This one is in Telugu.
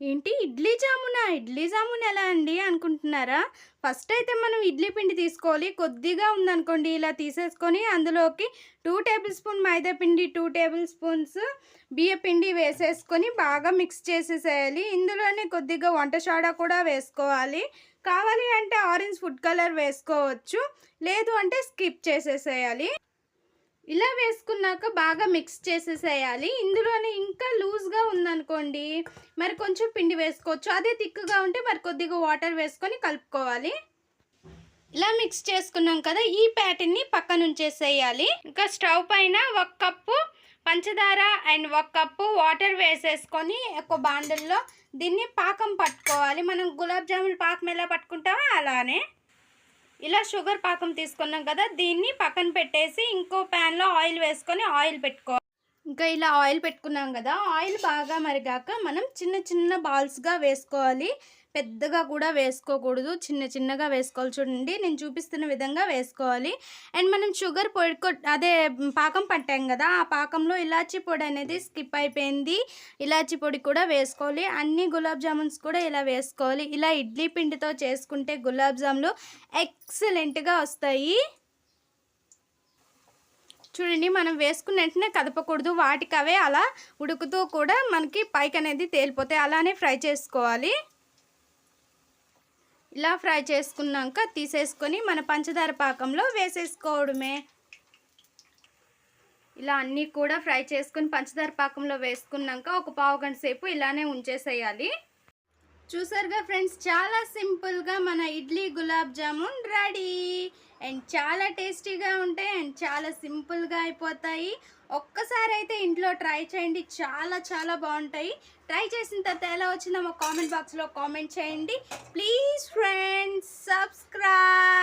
ఏంటి? ఇడ్లీ జామునా? ఇడ్లీ జామున్ ఎలా అండి అనుకుంటున్నారా? ఫస్ట్ అయితే మనం ఇడ్లీ పిండి తీసుకోవాలి. కొద్దిగా ఉందనుకోండి ఇలా తీసేసుకొని అందులోకి టూ టేబుల్ స్పూన్ మైదా పిండి టూ టేబుల్ స్పూన్స్ బియ్య పిండి వేసేసుకొని బాగా మిక్స్ చేసేసేయాలి. ఇందులోనే కొద్దిగా వంట సోడా కూడా వేసుకోవాలి. కావాలి అంటే ఆరెంజ్ ఫుడ్ కలర్ వేసుకోవచ్చు. లేదు అంటే స్కిప్ చేసేసేయాలి. ఇలా వేసుకున్నాక బాగా మిక్స్ చేసేసేయాలి. ఇందులోనే ఇంకా లూజ్గా ఉందనుకోండి మరి కొంచెం పిండి వేసుకోవచ్చు. అదే తిక్కుగా ఉంటే మరి కొద్దిగా వాటర్ వేసుకొని కలుపుకోవాలి. ఇలా మిక్స్ చేసుకున్నాం కదా ఈ ప్యాటర్న్ని పక్కన ఉంచేసేయాలి. ఇంకా స్టవ్ పైన ఒక కప్పు పంచదార అండ్ ఒక కప్పు వాటర్ వేసేసుకొని ఒక బాండల్లో దీన్ని పాకం పట్టుకోవాలి. మనం గులాబ్ జామున్ పాకం ఎలా పట్టుకుంటామో అలానే. ఇలా షుగర్ పాకం తీసుకున్నాం కదా దీన్ని పక్కన పెట్టేసి ఇంకో ప్యాన్లో ఆయిల్ వేసుకొని ఆయిల్ పెట్టుకోవాలి ఇంకా ఇలా ఆయిల్ పెట్టుకున్నాం కదా ఆయిల్ బాగా మరిగాక మనం చిన్న చిన్న బాల్స్గా వేసుకోవాలి. పెద్దగా కూడా వేసుకోకూడదు. చిన్న చిన్నగా వేసుకోవాలి చూడండి. నేను చూపిస్తున్న విధంగా వేసుకోవాలి. అండ్ మనం షుగర్ పొడి అదే పాకం పట్టాం కదా ఆ పాకంలో ఇలాచీ పొడి అనేది స్కిప్ అయిపోయింది. ఇలాచీ పొడి కూడా వేసుకోవాలి. అన్ని గులాబ్ జామున్స్ కూడా ఇలా వేసుకోవాలి. ఇలా ఇడ్లీ పిండితో చేసుకుంటే గులాబ్ జాములు ఎక్సలెంట్గా వస్తాయి. చూడండి మనం వేసుకున్న వెంటనే కదపకూడదు. వాటికి అవే అలా ఉడుకుతూ కూడా మనకి పైకి అనేది తేలిపోతాయి. అలానే ఫ్రై చేసుకోవాలి. ఇలా ఫ్రై చేసుకున్నాక తీసేసుకొని మన పంచదార పాకంలో వేసేసుకోవడమే. ఇలా అన్నీ కూడా ఫ్రై చేసుకుని పంచదార పాకంలో వేసుకున్నాక ఒక పావు గంట సేపు ఇలానే ఉంచేసేయాలి. చూసారుగా ఫ్రెండ్స్ చాలా సింపుల్గా మన ఇడ్లీ గులాబ్ జామున్ రెడీ. అండ్ చాలా టేస్టీగా ఉంటాయి అండ్ చాలా సింపుల్గా అయిపోతాయి. ఒక్కసారి అయితే ఇంట్లో ట్రై చేయండి చాలా చాలా బాగుంటాయి. ట్రై చేసిన తర్వాత ఎలా వచ్చిందో మా కామెంట్ బాక్స్లో కామెంట్ చేయండి. Please friends subscribe.